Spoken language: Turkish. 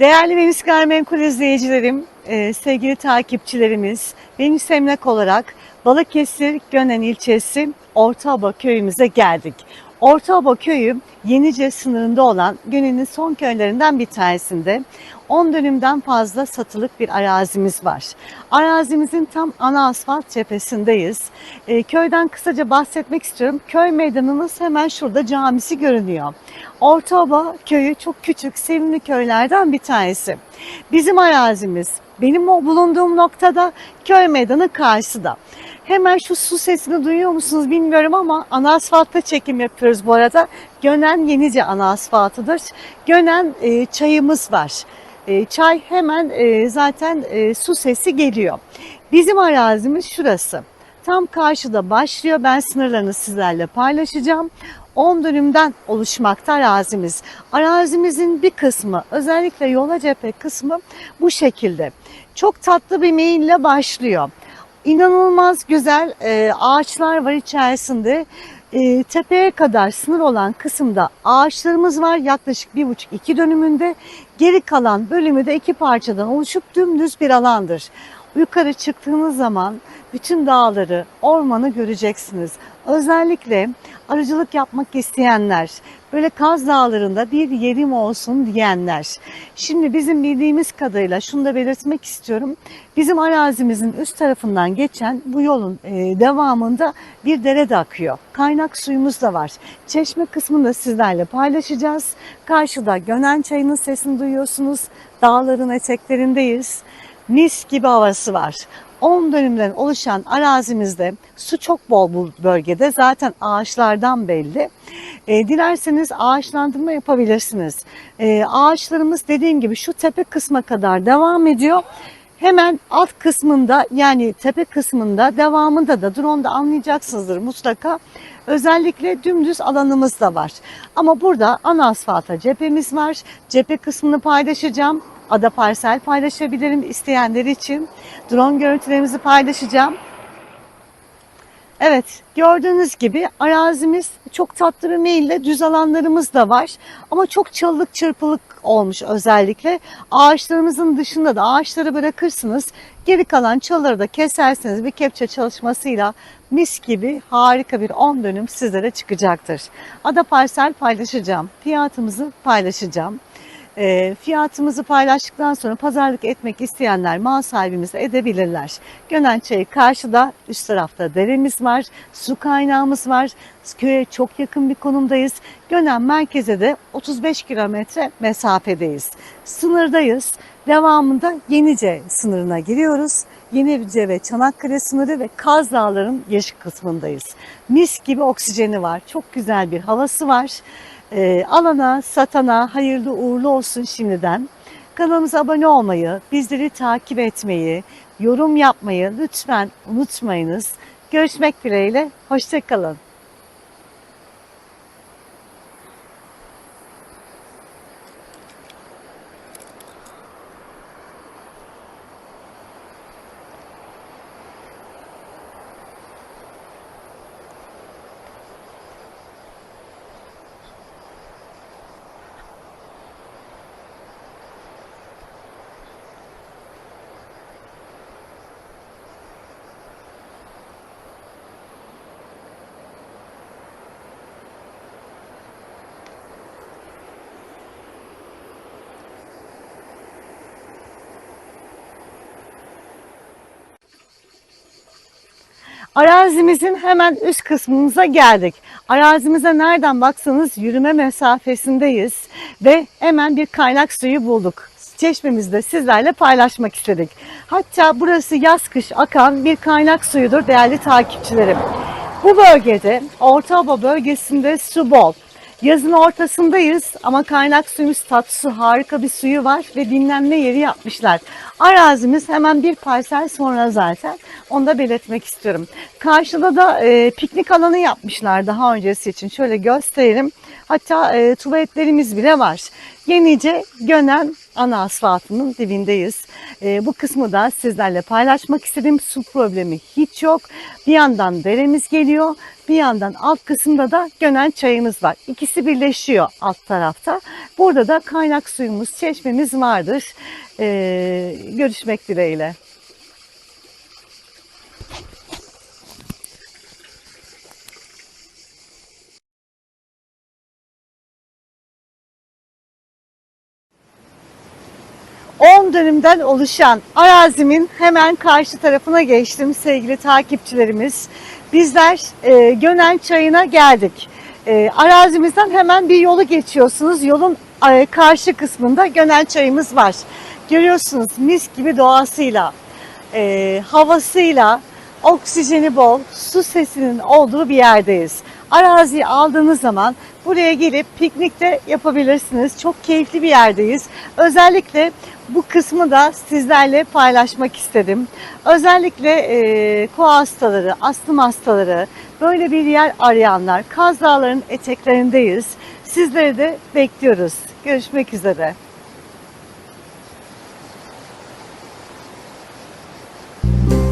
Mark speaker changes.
Speaker 1: Değerli Venüs Gayrimenkul izleyicilerim, e, sevgili takipçilerimiz, Venüs Emlak olarak Balıkesir Gönen ilçesi Ortaoba köyümüze geldik. Ortaoba köyü Yenice sınırında olan Gönen'in son köylerinden bir tanesinde 10 dönümden fazla satılık bir arazimiz var. Arazimizin tam ana asfalt cephesindeyiz. E, köyden kısaca bahsetmek istiyorum. Köy meydanımız hemen şurada camisi görünüyor. Ortaoba köyü çok küçük, sevimli köylerden bir tanesi. Bizim arazimiz, benim o bulunduğum noktada köy meydanı karşıda. Hemen şu su sesini duyuyor musunuz bilmiyorum ama ana asfaltta çekim yapıyoruz bu arada. Gönen Yenice ana asfaltıdır. Gönen e, çayımız var. E, çay hemen e, zaten e, su sesi geliyor. Bizim arazimiz şurası. Tam karşıda başlıyor. Ben sınırlarını sizlerle paylaşacağım. 10 dönümden oluşmakta arazimiz. Arazimizin bir kısmı özellikle yola cephe kısmı bu şekilde. Çok tatlı bir meyille başlıyor. İnanılmaz güzel e, ağaçlar var içerisinde. E, tepeye kadar sınır olan kısımda ağaçlarımız var yaklaşık bir buçuk iki dönümünde. Geri kalan bölümü de iki parçadan oluşup dümdüz bir alandır. Yukarı çıktığınız zaman bütün dağları, ormanı göreceksiniz. Özellikle arıcılık yapmak isteyenler, böyle Kaz Dağları'nda bir yerim olsun diyenler. Şimdi bizim bildiğimiz kadarıyla şunu da belirtmek istiyorum. Bizim arazimizin üst tarafından geçen bu yolun e, devamında bir dere de akıyor. Kaynak suyumuz da var. Çeşme kısmını da sizlerle paylaşacağız. Karşıda Gönen Çayı'nın sesini duyuyorsunuz. Dağların eteklerindeyiz. Mis gibi havası var. 10 dönümden oluşan arazimizde su çok bol bu bölgede. Zaten ağaçlardan belli. E, dilerseniz ağaçlandırma yapabilirsiniz. E, ağaçlarımız dediğim gibi şu tepe kısma kadar devam ediyor. Hemen alt kısmında yani tepe kısmında devamında da drone'da anlayacaksınızdır mutlaka. Özellikle dümdüz alanımız da var. Ama burada ana asfalta cephemiz var. Cephe kısmını paylaşacağım. Ada parsel paylaşabilirim isteyenler için. Drone görüntülerimizi paylaşacağım. Evet gördüğünüz gibi arazimiz çok tatlı bir meyille düz alanlarımız da var. Ama çok çalılık çırpılık olmuş özellikle. Ağaçlarımızın dışında da ağaçları bırakırsınız. Geri kalan çalıları da keserseniz bir kepçe çalışmasıyla mis gibi harika bir 10 dönüm sizlere çıkacaktır. Ada parsel paylaşacağım. Fiyatımızı paylaşacağım. E, fiyatımızı paylaştıktan sonra pazarlık etmek isteyenler mal sahibimize edebilirler. Gönen Çayı karşıda üst tarafta deremiz var, su kaynağımız var. Köye çok yakın bir konumdayız. Gönen merkeze de 35 kilometre mesafedeyiz. Sınırdayız. Devamında Yenice sınırına giriyoruz. Yenice ve Çanakkale sınırı ve Kaz Dağları'nın yeşil kısmındayız. Mis gibi oksijeni var. Çok güzel bir havası var. E, alana, satana hayırlı uğurlu olsun şimdiden. Kanalımıza abone olmayı, bizleri takip etmeyi, yorum yapmayı lütfen unutmayınız. Görüşmek dileğiyle, hoşçakalın. Arazimizin hemen üst kısmımıza geldik. Arazimize nereden baksanız yürüme mesafesindeyiz ve hemen bir kaynak suyu bulduk. Çeşmemizi de sizlerle paylaşmak istedik. Hatta burası yaz kış akan bir kaynak suyudur değerli takipçilerim. Bu bölgede Ortaoba bölgesinde su bol. Yazın ortasındayız ama kaynak suyumuz tatlı harika bir suyu var ve dinlenme yeri yapmışlar. Arazimiz hemen bir parsel sonra zaten. Onu da belirtmek istiyorum. Karşıda da e, piknik alanı yapmışlar daha öncesi için. Şöyle gösterelim. Hatta e, tuvaletlerimiz bile var. Yenice Gönen ana asfaltının dibindeyiz. E, bu kısmı da sizlerle paylaşmak istedim. Su problemi hiç yok. Bir yandan deremiz geliyor. Bir yandan alt kısımda da Gönen çayımız var. İkisi birleşiyor alt tarafta. Burada da kaynak suyumuz, çeşmemiz vardır. Ee, görüşmek dileğiyle. Dönümden oluşan arazimin hemen karşı tarafına geçtim sevgili takipçilerimiz. Bizler e, Gönen Çayı'na geldik. E, arazimizden hemen bir yolu geçiyorsunuz. Yolun e, karşı kısmında Gönen Çayımız var. Görüyorsunuz mis gibi doğasıyla, e, havasıyla, oksijeni bol, su sesinin olduğu bir yerdeyiz. Araziyi aldığınız zaman buraya gelip piknik de yapabilirsiniz. Çok keyifli bir yerdeyiz. Özellikle bu kısmı da sizlerle paylaşmak istedim. Özellikle e, koa hastaları, astım hastaları, böyle bir yer arayanlar, Kaz Dağları'nın eteklerindeyiz. Sizleri de bekliyoruz. Görüşmek üzere. Müzik